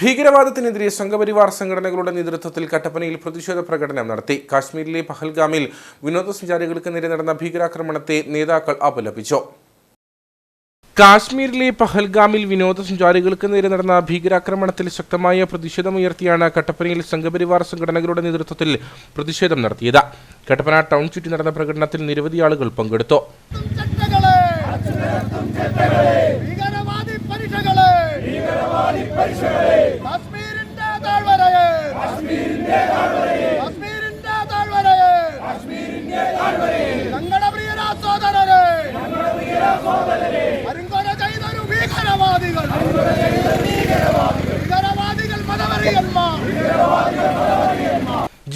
ഭീകരവാദത്തിനെതിരെ സംഘപരിവാർ സംഘടനകളുടെ നേതൃത്വത്തിൽ കട്ടപ്പനയിൽ പ്രതിഷേധ പ്രകടനം നടത്തി. കാശ്മീരിലെ പഹൽഗാമിൽ വിനോദസഞ്ചാരികൾക്ക് നേരെ നടന്ന ഭീകരാക്രമണത്തെ നേതാക്കൾ അപലപിച്ചു. കാശ്മീരിലെ പഹൽഗാമിൽ വിനോദസഞ്ചാരികൾക്ക് നേരെ നടന്ന ഭീകരാക്രമണത്തിൽ ശക്തമായ പ്രതിഷേധമുയർത്തിയാണ് കട്ടപ്പനയിൽ സംഘപരിവാർ സംഘടനകളുടെ നേതൃത്വത്തിൽ പ്രതിഷേധം നടത്തിയത്. കട്ടപ്പന ടൗൺ ചുറ്റി നടന്ന പ്രകടനത്തിൽ നിരവധി ആളുകൾ പങ്കെടുത്തു.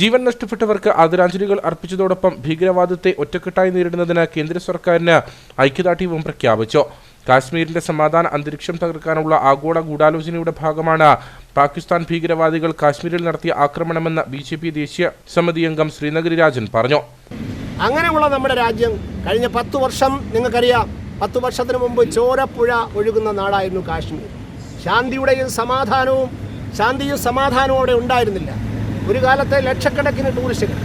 ജീവൻ നഷ്ടപ്പെട്ടവർക്ക് ആദരാഞ്ജലികൾ അർപ്പിച്ചതോടൊപ്പം ഭീകരവാദത്തെ ഒറ്റക്കെട്ടായി നേരിടുന്നതിന് കേന്ദ്ര സർക്കാരിന് ഐക്യദാർഢ്യവും പ്രഖ്യാപിച്ചു. കാശ്മീരിന്റെ സമാധാന അന്തരീക്ഷം തകർക്കാനുള്ള ആഗോള ഗൂഢാലോചനയുടെ ഭാഗമാണ് പാകിസ്ഥാൻ ഭീകരവാദികൾ കാശ്മീരിൽ നടത്തിയ ആക്രമണമെന്ന് ബി ജെ പി ദേശീയ സമിതി അംഗം ശ്രീനഗരി രാജൻ പറഞ്ഞു. അങ്ങനെയുള്ള നമ്മുടെ രാജ്യം കഴിഞ്ഞ പത്ത് വർഷം നിങ്ങൾക്കറിയാം പത്ത് വർഷത്തിന് മുമ്പ് ചോരപ്പുഴ ഒഴുകുന്ന നാടായിരുന്നു കാശ്മീർ. ശാന്തിയുടെയും സമാധാനവും ശാന്തിയും സമാധാനവും അവിടെ ഉണ്ടായിരുന്നില്ല. ഒരു കാലത്തെ ലക്ഷക്കണക്കിന് ടൂറിസ്റ്റുകൾ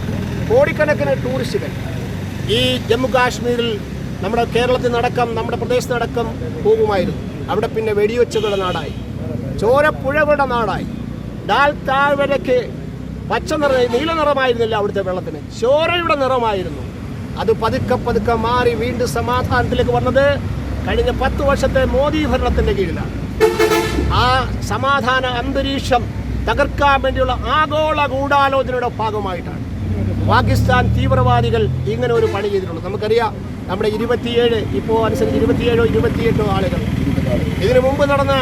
കോടിക്കണക്കിന് ടൂറിസ്റ്റുകൾ. ഈ ജമ്മു കാശ്മീരിൽ നമ്മുടെ കേരളത്തിൽ നടക്കം നമ്മുടെ പ്രദേശത്ത് നടക്കം പോകുമായിരുന്നു. അവിടെ പിന്നെ വെടിവെച്ചുകളുടെ നാടായി. ചോരപ്പുഴകളുടെ നാടായി. ഡാൽ താഴ്വരയ്ക്ക് പച്ച നിറ നീല നിറമായിരുന്നില്ല അവിടുത്തെ വെള്ളത്തിന്. ചോരയുടെ നിറമായിരുന്നു. അത് പതുക്കെ പതുക്കെ മാറി വീണ്ടും സമാധാനത്തിലേക്ക് വന്നത് കഴിഞ്ഞ പത്ത് വർഷത്തെ മോദി ഭരണത്തിന്റെ കീഴിലാണ്. ആ സമാധാന അന്തരീക്ഷം തകർക്കാൻ വേണ്ടിയുള്ള ആഗോള ഗൂഢാലോചനയുടെ ഭാഗമായിട്ടാണ്. പാകിസ്ഥാൻ തീവ്രവാദികൾ ഇങ്ങനെ ഒരു പണി ചെയ്തിട്ടുണ്ട് നമുക്കറിയാം നമ്മുടെ ഇരുപത്തിയേഴ് ഇപ്പോൾ അനുസരിച്ച് ഇരുപത്തിയേഴോ ഇരുപത്തിയെട്ടോ ആളുകൾ. ഇതിനു മുമ്പ് നടന്ന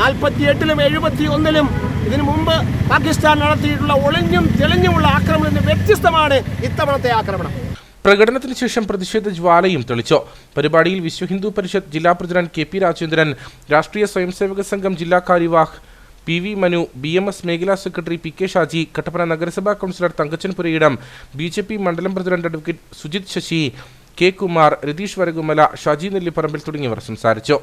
നാൽപ്പത്തിയെട്ടിലും എഴുപത്തി ഒന്നിലും ഇതിനു മുമ്പ് പാകിസ്ഥാൻ നടത്തിയിട്ടുള്ള ഒളിഞ്ഞും തെളിഞ്ഞുമുള്ള ആക്രമണത്തിന് വ്യത്യസ്തമാണ് ഇത്തവണത്തെ ആക്രമണം. പ്രകടനത്തിന് ശേഷം പ്രതിഷേധ ജ്വാലയും തെളിച്ചു. പരിപാടിയിൽ വിശ്വ ഹിന്ദു പരിഷത്ത് ജില്ലാ പ്രസിഡന്റ് കെ പി രാജേന്ദ്രൻ രാഷ്ട്രീയ സ്വയംസേവക സംഘം ജില്ലാ കാര്യവാഹ് P V Manu B M S മേഖലാ secretary P K Shaji Kattappana നഗരസഭാ councillor Thankachan Purayidam B J P മണ്ഡലം president advocate Sujith Sasi K Kumar Ratheesh Varakumala Shaji Nellipparambil തുടങ്ങിയവർ സംസാരിച്ചു.